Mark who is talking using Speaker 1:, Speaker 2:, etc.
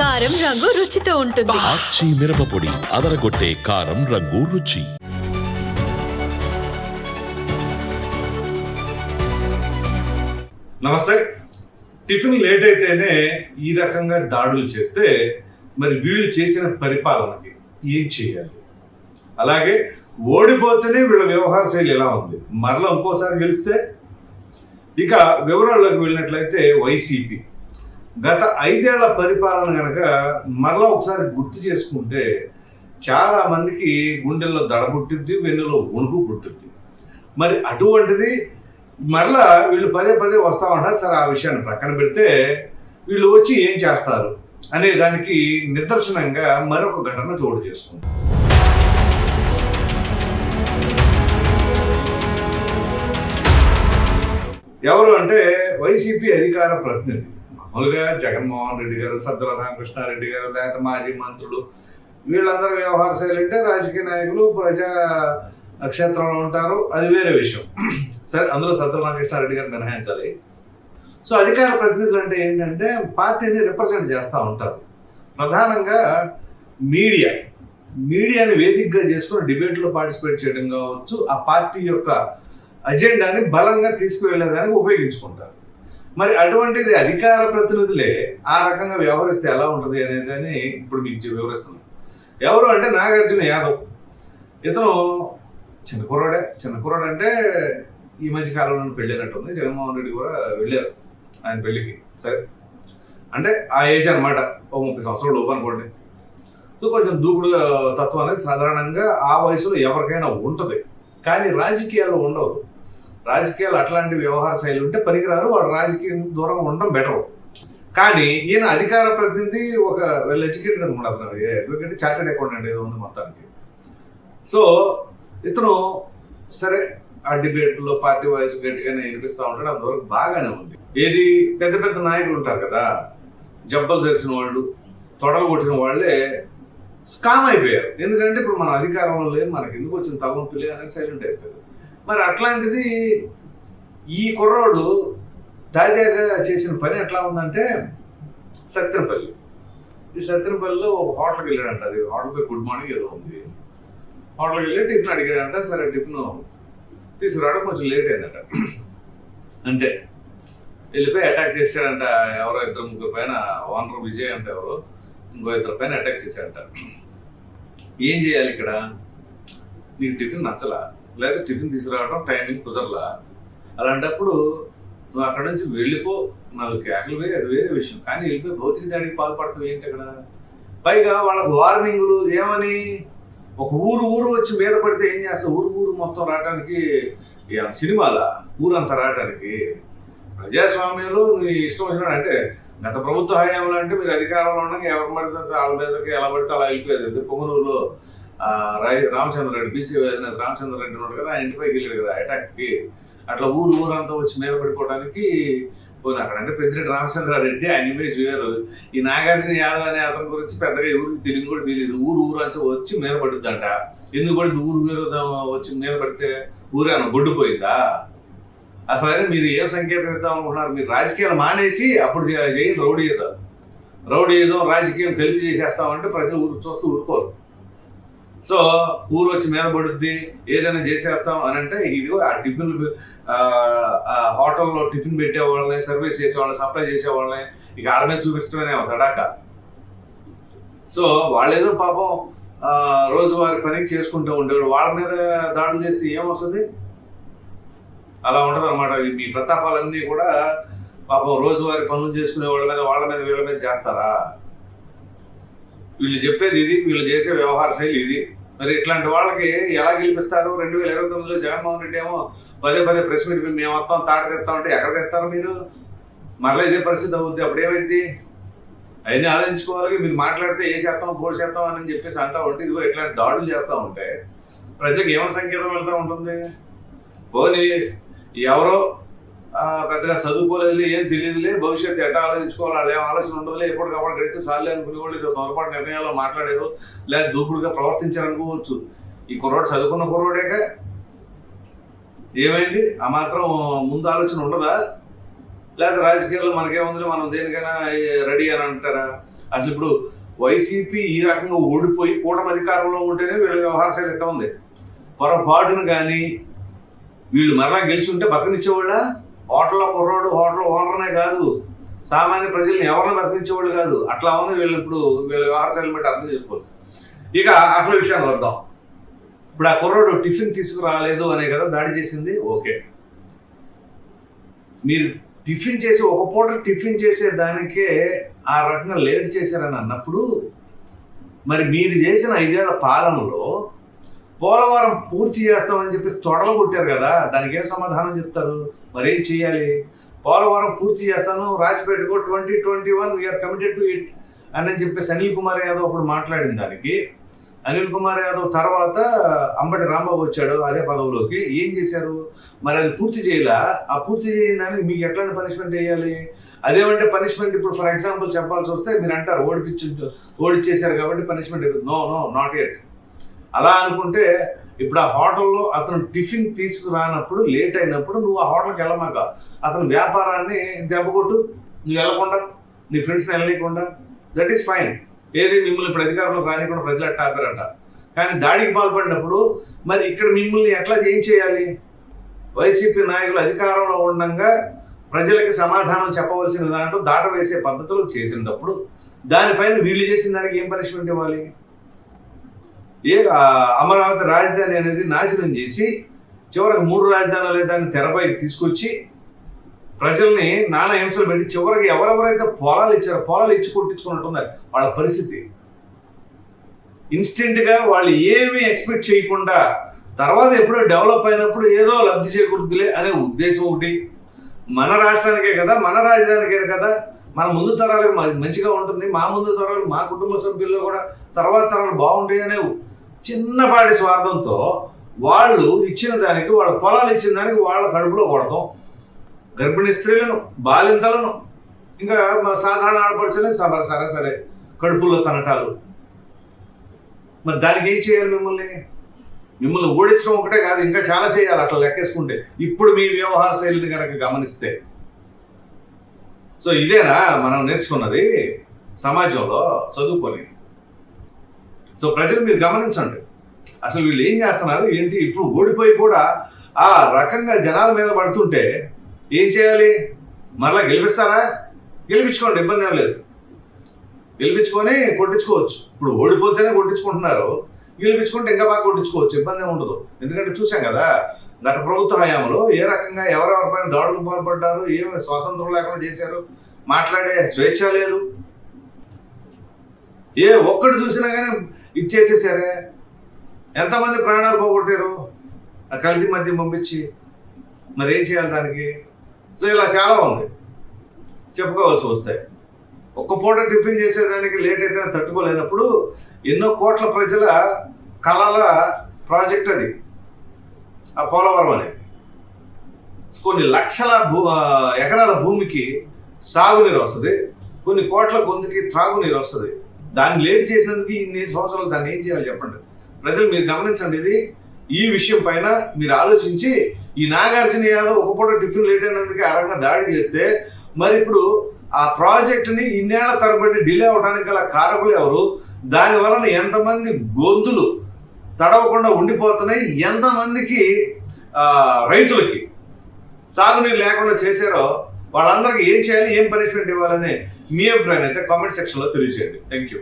Speaker 1: కారం రంగు రుచితో ఉంటుంది.
Speaker 2: ఆచి మిరపపొడి అదరగొట్టే కారం రంగు రుచి.
Speaker 3: నమస్తే. టిఫిన్ లేట్ అయితేనే ఈ రకంగా దాడులు చేస్తే మరి వీళ్ళు చేసిన పరిపాలనకి ఏం చేయాలి? అలాగే ఓడిపోతేనే వీళ్ళ వ్యవహార శైలి ఎలా ఉంది? మరలా ఇంకోసారి గెలిస్తే? ఇక వివరాల్లోకి వెళ్ళినట్లయితే వైసీపీ. గత ఐదేళ్ళ పరిపాలన కనుక మరలా ఒకసారి గుర్తు చేసుకుంటే చాలా మందికి గుండెల్లో దడ పుట్టిద్ది వెన్నులో వణుకు పుట్టిద్ది. మరి అటువంటిది మరలా వీళ్ళు పదే పదే వస్తా ఉంటారు. సరే ఆ విషయాన్ని ప్రక్కన పెడితే వీళ్ళు వచ్చి ఏం చేస్తారు అనే దానికి నిదర్శనంగా మరొక ఘటన చోటు చేసుకుంది. ఎవరు అంటే వైసీపీ అధికార ప్రతినిధి. మామూలుగా జగన్మోహన్ రెడ్డి గారు సజ్జల రామకృష్ణారెడ్డి గారు లేకపోతే మాజీ మంత్రులు వీళ్ళందరూ వ్యవహార శైలి అంటే రాజకీయ నాయకులు ప్రజా క్షేత్రంలో ఉంటారు. అది వేరే విషయం. సరే అందులో సజ్జల రామకృష్ణారెడ్డి గారు మినహాయించాలి. సో అధికార ప్రతినిధులు అంటే ఏంటంటే పార్టీని రిప్రజెంట్ చేస్తూ ఉంటారు. ప్రధానంగా మీడియా. మీడియాని వేదికగా చేసుకుని డిబేట్లో పార్టిసిపేట్ చేయడం కావచ్చు ఆ పార్టీ యొక్క అజెండాని బలంగా తీసుకువెళ్ళేదానికి ఉపయోగించుకుంటారు. మరి అటువంటిది అధికార ప్రతినిధులే ఆ రకంగా వ్యవహరిస్తే ఎలా ఉంటుంది అనేదని ఇప్పుడు మీకు చె- వివరిస్తున్నాను. ఎవరు అంటే నాగార్జున యాదవ్. ఇతను చిన్న కుర్రాడే. చిన్న కుర్రాడు అంటే ఈ మధ్య కాలంలో పెళ్ళినట్టుంది జగన్మోహన్ రెడ్డి కూడా వెళ్ళారు ఆయన పెళ్ళికి. సరే? అంటే ఆ ఏజ్ అనమాట ఓ ముప్పై సంవత్సరాలు లోపు అనుకోండి. సో కొంచెం దూకుడుగా తత్వం అనేది సాధారణంగా ఆ వయసులో ఎవరికైనా ఉంటుంది. కానీ రాజకీయాల్లో ఉండవు రాజకీయాలు అట్లాంటి వ్యవహార శైలి ఉంటే పనికిరారు వాడు రాజకీయం దూరంగా ఉండడం బెటర్ కానీ ఈయన అధికార ప్రతినిధి ఒక వెల్ ఎడ్యుకేటెడ్ అనమాట అతను. అడ్వకేట్ చార్టెడ్ అకౌంటెంట్ ఏదో ఉంది మొత్తానికి. సో ఇతను సరే ఆ డిబేట్లో పార్టీ వాయిస్ గట్టిగానే వినిపిస్తూ ఉంటాడు. అంతవరకు బాగానే ఉంది. ఏది పెద్ద పెద్ద నాయకులు ఉంటారు కదా జబ్బలు చేసిన వాళ్ళు తొడలు కొట్టిన వాళ్ళే కామ్ అయిపోయారు. ఎందుకంటే ఇప్పుడు మన అధికారంలో లేదు మనకి ఎందుకు వచ్చిన తలనొప్పిలే అనేది సైలెంట్ అయిపోయారు మరి అట్లాంటిది ఈ కుర్రోడు తాజాగా చేసిన పని ఎట్లా ఉందంటే సత్యనపల్లి. ఈ సత్యనపల్లిలో ఒక హోటల్కి వెళ్ళాడంట. అది హోటల్ పేరు గుడ్ మార్నింగ్ ఏదో ఉంది. హోటల్కి వెళ్ళి టిఫిన్ అడిగాడంట. సరే టిఫిన్ తీసుకురావడం కొంచెం లేట్ అయిందంట. అంతే. వెళ్ళిపోయి అటాక్ చేశాడంట. ఎవరో ఇద్దరు ముగ్గురు పైన ఓనర్ విజయ్ అంటే ఎవరు. ఇంకో ఇద్దరు పైన అటాక్ చేశాడంట ఏం చేయాలి ఇక్కడ? నీకు టిఫిన్ నచ్చలా? లేదా టిఫిన్ తీసుకురావడం టైమింగ్ కుదరలా. అలాంటప్పుడు నువ్వు అక్కడ నుంచి వెళ్ళిపో. నాలుగు కేకలు వేరే అది వేరే విషయం. కానీ వెళ్ళిపోయి భౌతిక దాడికి పాల్పడతావు ఏంటి అక్కడ? పైగా వాళ్ళకు వార్నింగులు ఏమని? ఒక ఊరు ఊరు వచ్చి మీద పడితే ఏం చేస్తావు? ఊరు ఊరు మొత్తం రావడానికి సినిమాల? ఊరంతా రావడానికి ప్రజాస్వామ్యంలో నీ ఇష్టం వచ్చినాడు అంటే గత ప్రభుత్వ హయాంలో అంటే మీరు అధికారంలో ఉండగా ఎవరు పడితే వాళ్ళ మీదకి ఎలా పడితే అలా వెళ్ళిపోయారు పొంగనూరులో రామచంద్ర రెడ్డి బీసీ అధినేత రామచంద్రరెడ్డి ఉన్నాడు కదా ఆయన ఇంటిపైకి వెళ్ళాడు కదా అటాక్కి. అట్లా ఊరు ఊరంతా వచ్చి మీద పడిపోవడానికి పోయిన అక్కడ. అంటే పెద్దిరెడ్డి రామచంద్రారెడ్డి ఆయన ఇమేజ్ వేరు. ఈ నాగార్జున యాదవ్ అనే అతని గురించి పెద్దగా ఎవరికి తెలియదు కూడా తెలియదు. ఊరు ఊరు వచ్చి మీద పడుద్దంట. ఎందుకు పడింది ఊరు వేరు వచ్చి మీద పడితే ఊరే అన్న గొడ్డుపోయిందా? అసలు అయినా మీరు ఏ సంకేతం ఇద్దాం అనుకుంటున్నారు? మీరు రాజకీయాలు మానేసి అప్పుడు చే- చేయండి రౌడీయిజం రౌడీయిజం రాజకీయం కలిపి చేసేస్తామంటే ప్రజలు ఊరు చూస్తూ ఊరుకోరు. సో ఊరు వచ్చి మీద పడుద్ది ఏదైనా చేసేస్తాం అని అంటే ఇదిగో ఆ టిఫిన్ హోటల్లో టిఫిన్ పెట్టే వాళ్ళని సర్వీస్ చేసే వాళ్ళని సప్లై చేసేవాళ్ళని ఇక ఆడమే మీద చూపించడమే తడాక సో వాళ్ళేదో పాపం రోజువారి పనికి చేసుకుంటూ ఉండేవాడు వాళ్ళ మీద దాడులు చేస్తే ఏమొస్తుంది? అలా ఉంటుంది అనమాట మీ ప్రతాపాలన్నీ కూడా పాపం రోజువారి పనులు చేసుకునే వాళ్ళ మీద వాళ్ళ మీద వీళ్ళ మీద చేస్తారా? వీళ్ళు చెప్పేది ఇది వీళ్ళు చేసే వ్యవహార శైలి ఇది. మరి ఇట్లాంటి వాళ్ళకి ఎలా గెలిపిస్తారు? రెండు వేల ఇరవై తొమ్మిదిలో జగన్మోహన్ రెడ్డి ఏమో పదే పదే ప్రెస్ మీట్ మేము మొత్తం తాట తెస్తాం అంటే ఎక్కడ తెస్తారు మీరు? మరలా ఇదే పరిస్థితి అవుద్ది. అప్పుడు ఏమైంది అవన్నీ ఆలోచించుకోవాలి. మీరు మాట్లాడితే ఏ చేస్తాం పోల్ చేస్తాం అని చెప్పేసి అంటా ఉంటే ఇదిగో ఇట్లాంటి దాడులు చేస్తూ ఉంటే ప్రజలకు ఏమైనా సంకేతం వెళ్తూ ఉంటుంది? పోనీ ఎవరో పెద్దగా చదువుకోలేదులే ఏం తెలియదులే భవిష్యత్తు ఎట్లా ఆలోచించుకోవాలి ఏం ఆలోచన ఉండదులే ఎప్పటికప్పుడు గడిస్తే సార్లే అనుకునే వాళ్ళు ఏదో తొందరపాటు నిర్ణయాలు మాట్లాడారు లేదా దూకుడుగా ప్రవర్తించారనుకోవచ్చు ఈ కుర్రోడు చదువుకున్న కుర్రోడేగా? ఏమైంది? ఆ మాత్రం ముందు ఆలోచన ఉండదా? లేదా రాజకీయాల్లో మనకేముంది మనం దేనికైనా రెడీ అని అంటారా? అసలు ఇప్పుడు వైసీపీ ఈ రకంగా ఓడిపోయి కూటమి అధికారంలో ఉంటేనే వీళ్ళ వ్యవహార శైలి ఎట్లా ఉంది? పొరపాటును కానీ వీళ్ళు మరలా గెలిచి ఉంటే బతకనిచ్చేవాళ్ళ? హోటల్లో కుర్రోడు హోటల్ ఓనర్నే కాదు. సామాన్య ప్రజల్ని ఎవరిని బతికించేవాళ్ళు కాదు. అట్లా ఉంది వీళ్ళు ఇప్పుడు వీళ్ళ వ్యవహార శైలిని బట్టి అర్థం చేసుకోవచ్చు. ఇక అసలు విషయానికి వద్దాం. ఇప్పుడు ఆ కుర్రోడు టిఫిన్ తీసుకురాలేదు అనే కదా దాడి చేసింది? ఓకే. మీరు టిఫిన్ చేసి ఒక పూట టిఫిన్ చేసే దానికే ఆ రకంగా లేట్ చేశారని అన్నప్పుడు మరి మీరు చేసిన ఐదేళ్ళ పాలనలో పోలవరం పూర్తి చేస్తామని చెప్పి తొడలు కొట్టారు కదా దానికి ఏం సమాధానం చెప్తారు? మరి ఏం చేయాలి? పోలవరం పూర్తి చేస్తాను రాసి twenty twenty one we're committed to it అని చెప్పేసి అనిల్ కుమార్ యాదవ్ అప్పుడు మాట్లాడిన దానికి. అనిల్ కుమార్ యాదవ్ తర్వాత అంబటి రాంబాబు వచ్చాడు అదే పదవిలోకి. ఏం చేశారు? మరి అది పూర్తి చేయాలా? ఆ పూర్తి చేయడానికి దానికి మీకు ఎట్లాంటి పనిష్మెంట్ వేయాలి? అదేమంటే పనిష్మెంట్ ఇప్పుడు ఫర్ ఎగ్జాంపుల్ చెప్పాల్సి వస్తే మీరు అంటారు ఓడిపించు ఓడిచ్చేసారు కాబట్టి punishment no no not at అలా అనుకుంటే ఇప్పుడు ఆ హోటల్లో అతను టిఫిన్ తీసుకురానప్పుడు లేట్ అయినప్పుడు నువ్వు ఆ హోటల్కి వెళ్ళమాక అతని వ్యాపారాన్ని దెబ్బకొట్టు నువ్వు వెళ్ళకుండా నీ ఫ్రెండ్స్ని వెళ్ళనీయకుండా. దట్ ఈస్ ఫైన్ ఏది మిమ్మల్ని ఇప్పుడు అధికారంలో రానికుండా ప్రజలు అట్ట ఆపారట. కానీ దాడికి పాల్పడినప్పుడు మరి ఇక్కడ మిమ్మల్ని ఎట్లా ఏం చేయాలి? వైసీపీ నాయకులు అధికారంలో ఉండగా ప్రజలకు సమాధానం చెప్పవలసిన దాంట్లో దాటవేసే పద్ధతులు చేసినప్పుడు దానిపైన వీళ్ళు చేసిన దానికి ఏం పనిష్మెంట్ ఇవ్వాలి? ఏ అమరావతి రాజధాని అనేది నాశనం చేసి చివరికి మూడు రాజధానులు దాన్ని తెరపైకి తీసుకొచ్చి ప్రజల్ని నానా హింసలు పెట్టి చివరికి ఎవరెవరైతే పొలాలు ఇచ్చారో పొలాలు ఇచ్చి కొట్టించుకున్నట్టున్నారు వాళ్ళ పరిస్థితి. ఇన్స్టెంట్గా వాళ్ళు ఏమీ ఎక్స్పెక్ట్ చేయకుండా తర్వాత ఎప్పుడో డెవలప్ అయినప్పుడు ఏదో లబ్ధి చేకూరుతులే అనే ఉద్దేశం ఒకటి. మన రాష్ట్రానికే కదా మన రాజధానికే కదా మన ముందు తరాలకు మంచిగా ఉంటుంది మా ముందు తరాలు మా కుటుంబ సభ్యుల్లో కూడా తర్వాత తరాలు బాగుంటాయి అనే చిన్నపాటి స్వార్థంతో వాళ్ళు ఇచ్చిన దానికి వాళ్ళ పొలాలు ఇచ్చిన దానికి వాళ్ళ కడుపులో కొడతాం. గర్భిణీ స్త్రీలను బాలింతలను ఇంకా సాధారణ ఆడపడుచులే సరే సరే సరే కడుపుల్లో తనటాలు. మరి దానికి ఏం చేయాలి మిమ్మల్ని? మిమ్మల్ని ఓడించడం ఒకటే కాదు ఇంకా చాలా చేయాలి అట్లా లెక్కేసుకుంటే. ఇప్పుడు మీ వ్యవహార శైలిని కనుక గమనిస్తే. సో ఇదేనా మనం నేర్చుకున్నది? సమాజంలో చదువుకొని సో ప్రజలు మీరు గమనించండి. అసలు వీళ్ళు ఏం చేస్తున్నారు? ఏంటి? ఇప్పుడు ఓడిపోయి కూడా ఆ రకంగా జనాల మీద పడుతుంటే ఏం చేయాలి? మరలా గెలిపిస్తారా? గెలిపించుకోండి ఇబ్బంది ఏం లేదు. గెలిపించుకొని కొట్టించుకోవచ్చు. ఇప్పుడు ఓడిపోతేనే కొట్టించుకుంటున్నారు. గెలిపించుకుంటే ఇంకా బాగా కొట్టించుకోవచ్చు. ఇబ్బంది ఏమి ఉండదు. ఎందుకంటే చూసాం కదా గత ప్రభుత్వ హయాంలో ఏ రకంగా ఎవరెవరిపైన దాడులకు పాల్పడ్డారు? ఏమి స్వాతంత్రం లేకుండా చేశారు? మాట్లాడే స్వేచ్ఛ లేదు. ఏ ఒక్కడు చూసినా కానీ ఇచ్చేసేసారే. ఎంతమంది ప్రాణాలు పోగొట్టారు? ఆ కల్తీ మధ్య పంపించి మరి ఏం చేయాలి దానికి? సో ఇలా చాలా ఉంది. చెప్పుకోవాల్సి వస్తాయి. ఒక్క పూట టిఫిన్ చేసేదానికి లేట్ అయితే తట్టుకోలేనప్పుడు ఎన్నో కోట్ల ప్రజల కళల ప్రాజెక్ట్ అది. ఆ పోలవరం అనేది. కొన్ని లక్షల భూ ఎకరాల భూమికి సాగునీరు వస్తుంది. కొన్ని కోట్ల గొంతుకి త్రాగునీరు వస్తుంది. దాన్ని లేట్ చేసినందుకు ఇన్ని సంవత్సరాలు దాన్ని ఏం చేయాలి చెప్పండి? ప్రజలు మీరు గమనించండి ఇది. ఈ విషయం పైన మీరు ఆలోచించి ఈ నాగార్జున యాదవ్ ఒక పూట టిఫిన్ లేట్ అయినందుకు ఆ రకంగా దాడి చేస్తే మరి ఇప్పుడు ఆ ప్రాజెక్టుని ఇన్నేళ్ళ తరబడి డిలే అవడానికి గల కారకులు ఎవరు? దాని వలన ఎంతమంది గొంతులు తడవకుండా ఉండిపోతున్నాయి? ఎంతమందికి రైతులకి సాగునీరు లేకుండా చేశారో వాళ్ళందరికీ ఏం చేయాలి ఏం పనిష్మెంట్ ఇవ్వాలని మీ అభిప్రాయం అయితే కామెంట్ సెక్షన్లో తెలియజేయండి. Thank you